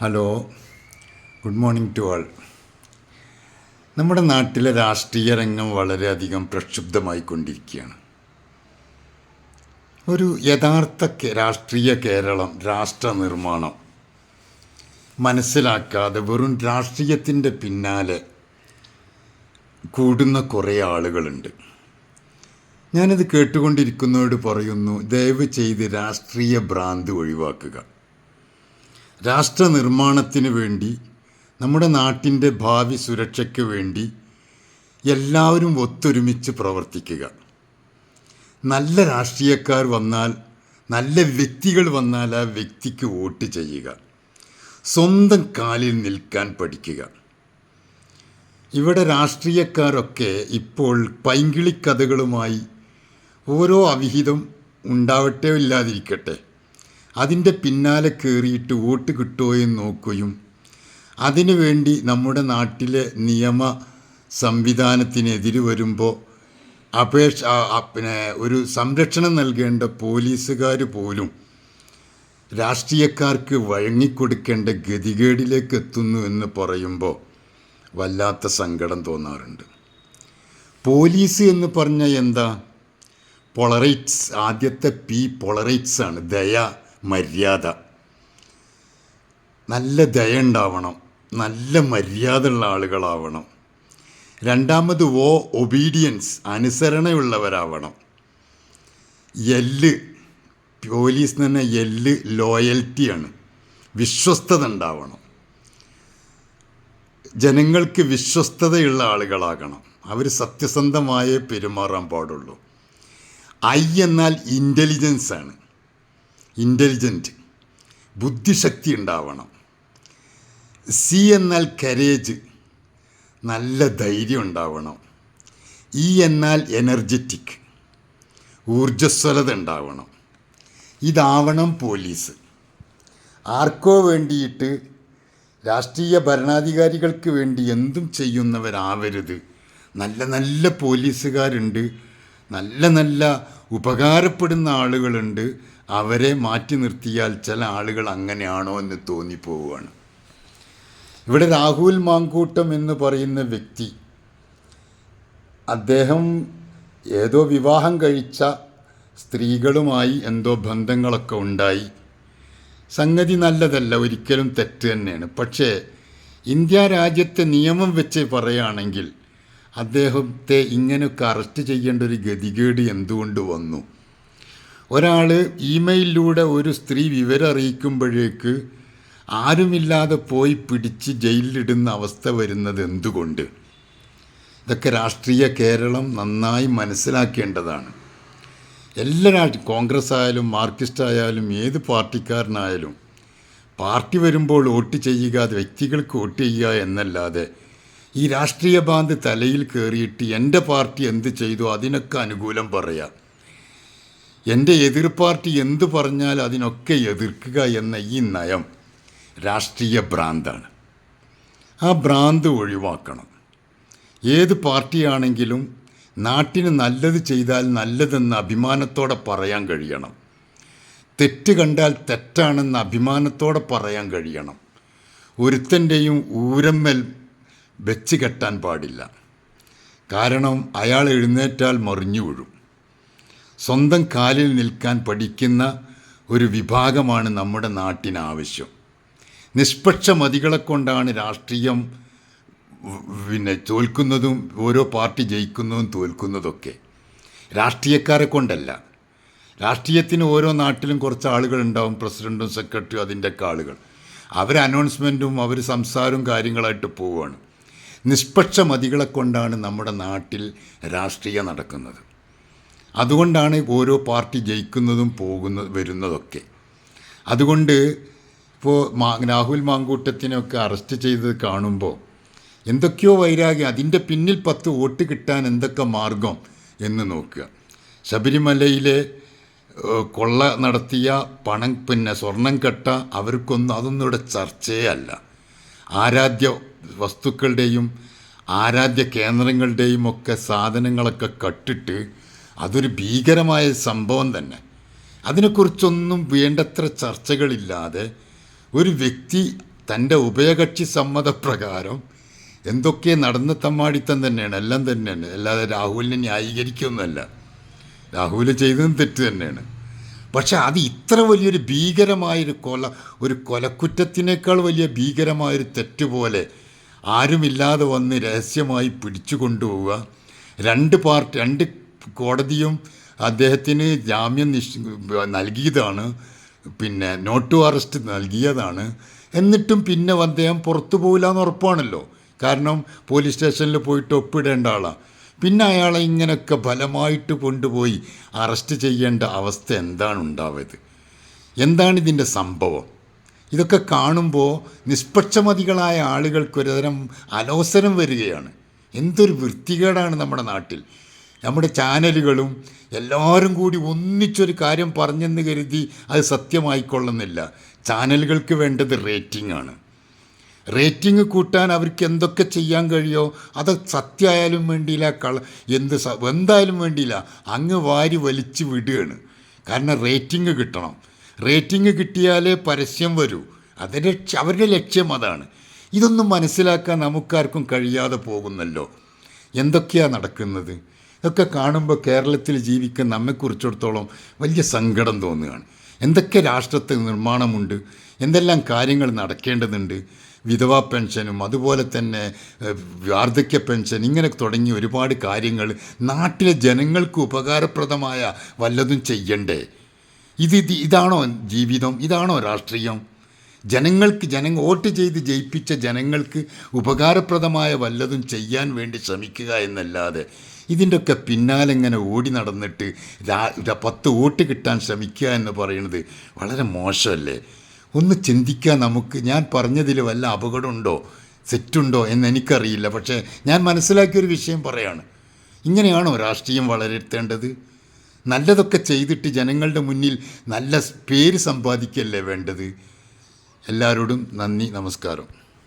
Hello good morning to all നമ്മുടെ നാട്ടിലെ രാഷ്ട്രീയ രംഗം വളരെയധികം പ്രക്ഷുബ്ധമായിക്കൊണ്ടിരിക്കുകയാണ്. ഒരു യഥാർത്ഥ രാഷ്ട്രീയ കേരളം രാഷ്ട്ര നിർമ്മാണം മനസ്സിലാക്കാതെ വെറും രാഷ്ട്രീയത്തിന്റെ പിന്നാലെ കൂടുന്ന കുറേ ആളുകളുണ്ട്. ഞാനിത് കേട്ടുകൊണ്ടിരിക്കുന്നവരോട് പറയുന്നു ദയവ് ചെയ്ത് രാഷ്ട്രീയ ഭ്രാന്ത് ഒഴിവാക്കുക. രാഷ്ട്ര നിർമ്മാണത്തിന് വേണ്ടി നമ്മുടെ നാട്ടിന്റെ ഭാവി സുരക്ഷയ്ക്ക് വേണ്ടി എല്ലാവരും ഒത്തൊരുമിച്ച് പ്രവർത്തിക്കുക. നല്ല രാഷ്ട്രീയക്കാർ വന്നാൽ നല്ല വ്യക്തികൾ വന്നാൽ ആ വ്യക്തിക്ക് വോട്ട് ചെയ്യുക. സ്വന്തം കാലിൽ നിൽക്കാൻ പഠിക്കുക. ഇവിടെ രാഷ്ട്രീയക്കാരൊക്കെ ഇപ്പോൾ പൈങ്കിളിക്കഥകളുമായി ഓരോ അവിഹിതം ഉണ്ടാവട്ടെ ഇല്ലാതിരിക്കട്ടെ അതിന്റെ പിന്നാലെ കയറിയിട്ട് വോട്ട് എന്ന് നോക്കുകയും അതിനുവേണ്ടി നമ്മുടെ നാട്ടിലെ നിയമ സംവിധാനത്തിനെതിരെ വരുമ്പോൾ അപേക്ഷ പിന്നെ ഒരു സംരക്ഷണം നൽകേണ്ട പോലീസുകാർ പോലും രാഷ്ട്രീയക്കാർക്ക് വഴങ്ങിക്കൊടുക്കേണ്ട ഗതികേടിലേക്ക് എത്തുന്നു എന്ന് പറയുമ്പോൾ വല്ലാത്ത സങ്കടം തോന്നാറുണ്ട്. പോലീസ് എന്ന് പറഞ്ഞാൽ എന്താ? പൊളറൈറ്റ്സ്. ആദ്യത്തെ പി പൊളറൈറ്റ്സ് ആണ് ദയ മര്യാദ. നല്ല ദയ ഉണ്ടാവണം നല്ല മര്യാദ ഉള്ള ആളുകളാവണം. രണ്ടാമത് ഓ ഒബീഡിയൻസ് അനുസരണയുള്ളവരാവണം. എല്ല് പോലീസ് തന്നെ എല്ല് ലോയൽറ്റിയാണ്. വിശ്വസ്തത ഉണ്ടാവണം ജനങ്ങൾക്ക് വിശ്വസ്തതയുള്ള ആളുകളാകണം. അവർ സത്യസന്ധമായേ പെരുമാറാൻ പാടുള്ളൂ. ഐ എന്നാൽ ഇന്റലിജൻസ് ആണ്. ഇന്റലിജന്റ് ബുദ്ധിശക്തി ഉണ്ടാവണം. സി എന്നാൽ കരേജ് നല്ല ധൈര്യം ഉണ്ടാവണം. ഇ എന്നാൽ എനർജറ്റിക് ഊർജസ്വലത ഉണ്ടാവണം. ഇതാവണം പോലീസ്. ആർക്കോ വേണ്ടിയിട്ട് രാഷ്ട്രീയ ഭരണാധികാരികൾക്ക് വേണ്ടി എന്തും ചെയ്യുന്നവരാവരുത്. നല്ല നല്ല പോലീസുകാരുണ്ട്. നല്ല നല്ല ഉപകാരപ്പെടുന്ന ആളുകളുണ്ട്. അവരെ മാറ്റി നിർത്തിയാൽ ചില ആളുകൾ അങ്ങനെയാണോ എന്ന് തോന്നിപ്പോവുകയാണ്. ഇവിടെ രാഹുൽ മാങ്കൂട്ടം എന്ന് പറയുന്ന വ്യക്തി അദ്ദേഹം ഏതോ വിവാഹം കഴിച്ച സ്ത്രീകളുമായി എന്തോ ബന്ധങ്ങളൊക്കെ ഉണ്ടായി. സംഗതി നല്ലതല്ല ഒരിക്കലും തെറ്റ് തന്നെയാണ്. പക്ഷേ ഇന്ത്യ രാജ്യത്തെ നിയമം വെച്ച് പറയുകയാണെങ്കിൽ അദ്ദേഹത്തെ ഇങ്ങനെയൊക്കെ അറസ്റ്റ് ചെയ്യേണ്ട ഒരു ഗതികേട് എന്തുകൊണ്ട് വന്നു? ഒരാൾ ഇമെയിലിലൂടെ ഒരു സ്ത്രീ വിവരം അറിയിക്കുമ്പോഴേക്ക് ആരുമില്ലാതെ പോയി പിടിച്ച് ജയിലിലിടുന്ന അവസ്ഥ വരുന്നത് എന്തുകൊണ്ട്? ഇതൊക്കെ രാഷ്ട്രീയ കേരളം നന്നായി മനസ്സിലാക്കേണ്ടതാണ്. എല്ലാ രാഷ്ട്രീയ കോൺഗ്രസ് ആയാലും മാർക്സിസ്റ്റ് ആയാലും ഏത് പാർട്ടിക്കാരനായാലും പാർട്ടി വരുമ്പോൾ വോട്ട് ചെയ്യുക അത് വ്യക്തികൾക്ക് വോട്ട് ചെയ്യുക എന്നല്ലാതെ ഈ രാഷ്ട്രീയ ബാന്ധ് തലയിൽ കയറിയിട്ട് എന്റെ പാർട്ടി എന്ത് ചെയ്തു? അതിനൊക്കെ അനുകൂലം പറയാം. എന്റെ എതിർ പാർട്ടി എന്ത് പറഞ്ഞാൽ അതിനൊക്കെ എതിർക്കുക എന്ന ഈ നയം രാഷ്ട്രീയ ഭ്രാന്താണ്. ആ ഭ്രാന്ത് ഒഴിവാക്കണം. ഏത് പാർട്ടിയാണെങ്കിലും നാട്ടിന് നല്ലത് ചെയ്താൽ നല്ലതെന്ന് അഭിമാനത്തോടെ പറയാൻ കഴിയണം. തെറ്റ് കണ്ടാൽ തെറ്റാണെന്ന് അഭിമാനത്തോടെ പറയാൻ കഴിയണം. ഒരുത്തന്റെയും ഊരമ്മൽ വെച്ച് കെട്ടാൻ പാടില്ല. കാരണം അയാൾ എഴുന്നേറ്റാൽ മറിഞ്ഞു വീഴും. സ്വന്തം കാലിൽ നിൽക്കാൻ പഠിക്കുന്ന ഒരു വിഭാഗമാണ് നമ്മുടെ നാട്ടിന് ആവശ്യം നിഷ്പക്ഷ മതികളെ കൊണ്ടാണ് രാഷ്ട്രീയം പിന്നെ തോൽക്കുന്നതും ഓരോ പാർട്ടി ജയിക്കുന്നതും തോൽക്കുന്നതൊക്കെ. രാഷ്ട്രീയക്കാരെ കൊണ്ടല്ല. രാഷ്ട്രീയത്തിന് ഓരോ നാട്ടിലും കുറച്ച് ആളുകൾ ഉണ്ടാവും പ്രസിഡന്റും സെക്രട്ടറിയും അതിന്റെയൊക്കെ ആളുകൾ. അവർ അനൗൺസ്മെന്റും അവർ സംസാരവും കാര്യങ്ങളായിട്ട് പോവുകയാണ്. നിഷ്പക്ഷ മതികളെ കൊണ്ടാണ് നമ്മുടെ നാട്ടിൽ രാഷ്ട്രീയം നടക്കുന്നത്. അതുകൊണ്ടാണ് ഓരോ പാർട്ടി ജയിക്കുന്നതും പോകുന്ന വരുന്നതൊക്കെ. അതുകൊണ്ട് ഇപ്പോൾ മാ രാഹുൽ മാങ്കൂട്ടത്തിനൊക്കെ അറസ്റ്റ് ചെയ്തത് കാണുമ്പോൾ എന്തൊക്കെയോ വൈരാഗ്യം അതിന്റെ പിന്നിൽ പത്ത് വോട്ട് കിട്ടാൻ എന്തൊക്കെ മാർഗം എന്ന് നോക്കുക. ശബരിമലയിലെ കൊള്ള നടത്തിയ പണം പിന്നെ സ്വർണം കെട്ട അവർക്കൊന്നും അതൊന്നും ഇവിടെ ചർച്ചയേ അല്ല. ആരാധ്യ വസ്തുക്കളുടെയും ആരാധ്യ കേന്ദ്രങ്ങളുടെയും ഒക്കെ സാധനങ്ങളൊക്കെ കട്ടിട്ട് അതൊരു ഭീകരമായ സംഭവം തന്നെ. അതിനെക്കുറിച്ചൊന്നും വേണ്ടത്ര ചർച്ചകളില്ലാതെ ഒരു വ്യക്തി തന്റെ ഉഭയകക്ഷി സമ്മതപ്രകാരം എന്തൊക്കെ നടന്ന തമ്മാടിത്തം തന്നെയാണ് എല്ലാം തന്നെയാണ്. അല്ലാതെ രാഹുലിനെ ന്യായീകരിക്കുമെന്നല്ല രാഹുൽ ചെയ്തതും തെറ്റ് തന്നെയാണ്. പക്ഷേ അത് ഇത്ര വലിയൊരു ഭീകരമായൊരു കൊല ഒരു കൊലക്കുറ്റത്തിനേക്കാൾ വലിയ ഭീകരമായൊരു തെറ്റ് പോലെ ആരുമില്ലാതെ വന്ന് രഹസ്യമായി പിടിച്ചു കൊണ്ടുപോവുക രണ്ട് പാർട്ടി രണ്ട് കോടതിയും അദ്ദേഹത്തിന് ജാമ്യം നിഷ് നൽകിയതാണ്. പിന്നെ നോട്ട് ടു അറസ്റ്റ് നൽകിയതാണ്. എന്നിട്ടും പിന്നെ അദ്ദേഹം പുറത്തു പോകില്ല എന്ന് ഉറപ്പാണല്ലോ. കാരണം പോലീസ് സ്റ്റേഷനിൽ പോയിട്ട് ഒപ്പിടേണ്ട ആളാണ് പിന്നെ അയാളെ ഇങ്ങനെയൊക്കെ ബലമായിട്ട് കൊണ്ടുപോയി അറസ്റ്റ് ചെയ്യേണ്ട അവസ്ഥ എന്താണ് ഉണ്ടാവുന്നത് എന്താണ് ഇതിന്റെ സംഭവം? ഇതൊക്കെ കാണുമ്പോൾ നിഷ്പക്ഷമതികളായ ആളുകൾക്കൊരുതരം അലോസരം വരികയാണ്. എന്തൊരു വൃത്തികേടാണ് നമ്മുടെ നാട്ടിൽ. നമ്മുടെ ചാനലുകളും എല്ലാവരും കൂടി ഒന്നിച്ചൊരു കാര്യം പറഞ്ഞെന്ന് കരുതി അത് സത്യമായിക്കൊള്ളുന്നില്ല. ചാനലുകൾക്ക് വേണ്ടത് റേറ്റിംഗ് ആണ്. റേറ്റിംഗ് കൂട്ടാൻ അവർക്ക് എന്തൊക്കെ ചെയ്യാൻ കഴിയോ അത് സത്യമായാലും വേണ്ടിയില്ല കള എന്ത് എന്തായാലും വേണ്ടിയില്ല അങ്ങ് വാരി വലിച്ചു വിടുകയാണ്. കാരണം റേറ്റിംഗ് കിട്ടണം. റേറ്റിംഗ് കിട്ടിയാലേ പരസ്യം വരൂ. അതിന്റെ അവരുടെ ലക്ഷ്യം അതാണ്. ഇതൊന്നും മനസ്സിലാക്കാൻ നമുക്കാർക്കും കഴിയാതെ പോകുന്നല്ലോ. എന്തൊക്കെയാണ് നടക്കുന്നത്? ഇതൊക്കെ കാണുമ്പോൾ കേരളത്തിൽ ജീവിക്കുന്ന നമ്മെക്കുറിച്ചിടത്തോളം വലിയ സങ്കടം തോന്നുകയാണ്. എന്തൊക്കെ രാഷ്ട്രത്തിൽ നിർമ്മാണമുണ്ട്? എന്തെല്ലാം കാര്യങ്ങൾ നടക്കേണ്ടതുണ്ട്? വിധവാ പെൻഷനും അതുപോലെ തന്നെ വാർദ്ധക്യ പെൻഷൻ ഇങ്ങനെ തുടങ്ങി ഒരുപാട് കാര്യങ്ങൾ നാട്ടിലെ ജനങ്ങൾക്ക് ഉപകാരപ്രദമായ വല്ലതും ചെയ്യണ്ടേ? ഇത് ഇത് ഇതാണോ ജീവിതം? ഇതാണോ രാഷ്ട്രീയം? ജനങ്ങൾക്ക് ജന വോട്ട് ചെയ്ത് ജയിപ്പിച്ച ജനങ്ങൾക്ക് ഉപകാരപ്രദമായ വല്ലതും ചെയ്യാൻ വേണ്ടി ശ്രമിക്കുക എന്നല്ലാതെ ഇതിന്റെയൊക്കെ പിന്നാലെ ഇങ്ങനെ ഓടി നടന്നിട്ട് പത്ത് വോട്ട് കിട്ടാൻ ശ്രമിക്കുക എന്ന് പറയുന്നത് വളരെ മോശമല്ലേ? ഒന്ന് ചിന്തിക്കുക നമുക്ക്. ഞാൻ പറഞ്ഞതിൽ വല്ല അപകടമുണ്ടോ? സെറ്റുണ്ടോ എന്ന് എനിക്കറിയില്ല. പക്ഷേ ഞാൻ മനസ്സിലാക്കിയൊരു വിഷയം പറയാണ്. ഇങ്ങനെയാണോ രാഷ്ട്രീയം വളരുത്തേണ്ടത് നല്ലതൊക്കെ ചെയ്തിട്ട് ജനങ്ങളുടെ മുന്നിൽ നല്ല പേര് സമ്പാദിക്കല്ലേ വേണ്ടത്? എല്ലാവരോടും നന്ദി നമസ്കാരം.